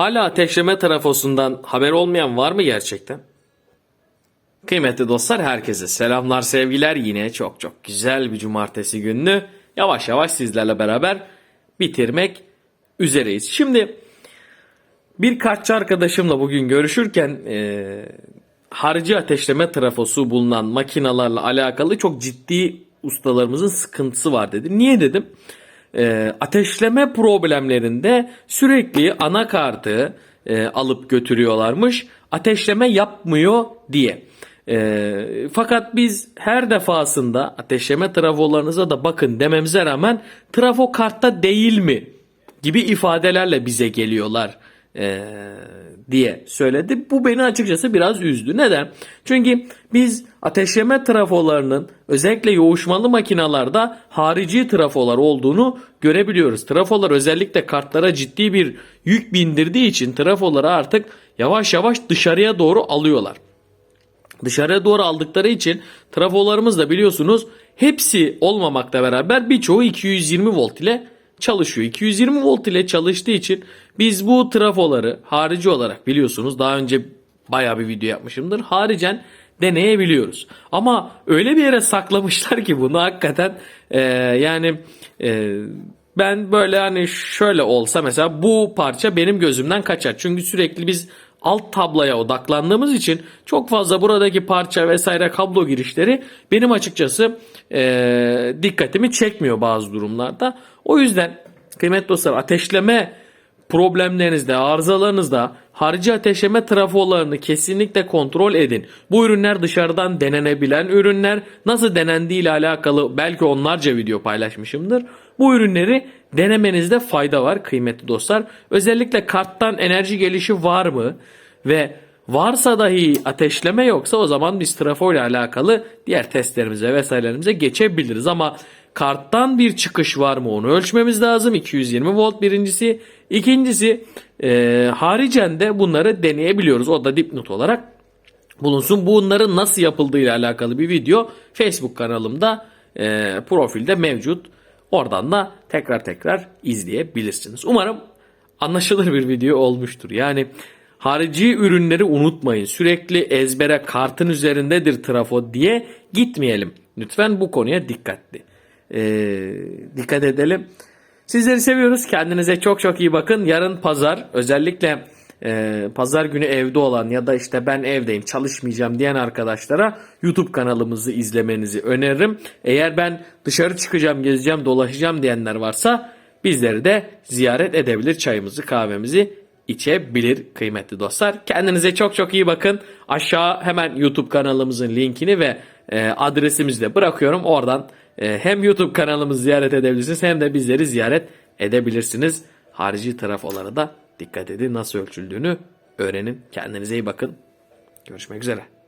Hala ateşleme trafosundan haber olmayan var mı gerçekten? Kıymetli dostlar herkese selamlar sevgiler yine çok çok güzel bir cumartesi gününü yavaş yavaş sizlerle beraber bitirmek üzereyiz. Şimdi birkaç arkadaşımla bugün görüşürken e, harici ateşleme trafosu bulunan makinalarla alakalı çok ciddi ustalarımızın sıkıntısı var dedi. Niye dedim? E, ateşleme problemlerinde sürekli anakartı e, alıp götürüyorlarmış. Ateşleme yapmıyor diye. E, fakat biz her defasında ateşleme trafolarınıza da bakın dememize rağmen trafo kartta değil mi gibi ifadelerle bize geliyorlar e, diye söyledi. Bu beni açıkçası biraz üzdü. Neden? Çünkü biz ateşleme trafolarının özellikle yoğuşmalı makinalarda harici trafolar olduğunu görebiliyoruz. Trafolar özellikle kartlara ciddi bir yük bindirdiği için trafoları artık yavaş yavaş dışarıya doğru alıyorlar. Dışarıya doğru aldıkları için trafolarımız da biliyorsunuz hepsi olmamakla beraber birçoğu 220 volt ile çalışıyor. 220 volt ile çalıştığı için biz bu trafoları harici olarak biliyorsunuz daha önce bayağı bir video yapmışımdır. Haricen deneyebiliyoruz. Ama öyle bir yere saklamışlar ki bunu hakikaten e, yani e, ben böyle hani şöyle olsa mesela bu parça benim gözümden kaçar. Çünkü sürekli biz alt tabloya odaklandığımız için çok fazla buradaki parça vesaire kablo girişleri benim açıkçası e, dikkatimi çekmiyor bazı durumlarda. O yüzden kıymetli dostlar ateşleme problemlerinizde, arızalarınızda harici ateşleme trafolarını kesinlikle kontrol edin. Bu ürünler dışarıdan denenebilen ürünler. Nasıl denendiği ile alakalı belki onlarca video paylaşmışımdır. Bu ürünleri denemenizde fayda var kıymetli dostlar. Özellikle karttan enerji gelişi var mı? Ve varsa dahi ateşleme yoksa o zaman biz trafo ile alakalı diğer testlerimize vesairelerimize geçebiliriz. Ama karttan bir çıkış var mı onu ölçmemiz lazım. 220 volt birincisi. İkincisi e, haricen de bunları deneyebiliyoruz. O da dipnot olarak bulunsun. Bunların nasıl yapıldığı ile alakalı bir video Facebook kanalımda e, profilde mevcut. Oradan da tekrar tekrar izleyebilirsiniz. Umarım anlaşılır bir video olmuştur. Yani harici ürünleri unutmayın. Sürekli ezbere kartın üzerindedir trafo diye gitmeyelim. Lütfen bu konuya dikkatli. Ee, dikkat edelim. Sizleri seviyoruz. Kendinize çok çok iyi bakın. Yarın pazar özellikle e, pazar günü evde olan ya da işte ben evdeyim çalışmayacağım diyen arkadaşlara YouTube kanalımızı izlemenizi öneririm. Eğer ben dışarı çıkacağım, gezeceğim, dolaşacağım diyenler varsa bizleri de ziyaret edebilir. Çayımızı, kahvemizi içebilir kıymetli dostlar. Kendinize çok çok iyi bakın. Aşağı hemen YouTube kanalımızın linkini ve e, adresimizi de bırakıyorum. Oradan e, hem YouTube kanalımızı ziyaret edebilirsiniz hem de bizleri ziyaret edebilirsiniz. Harici trafolara da dikkat edin nasıl ölçüldüğünü öğrenin. Kendinize iyi bakın. Görüşmek üzere.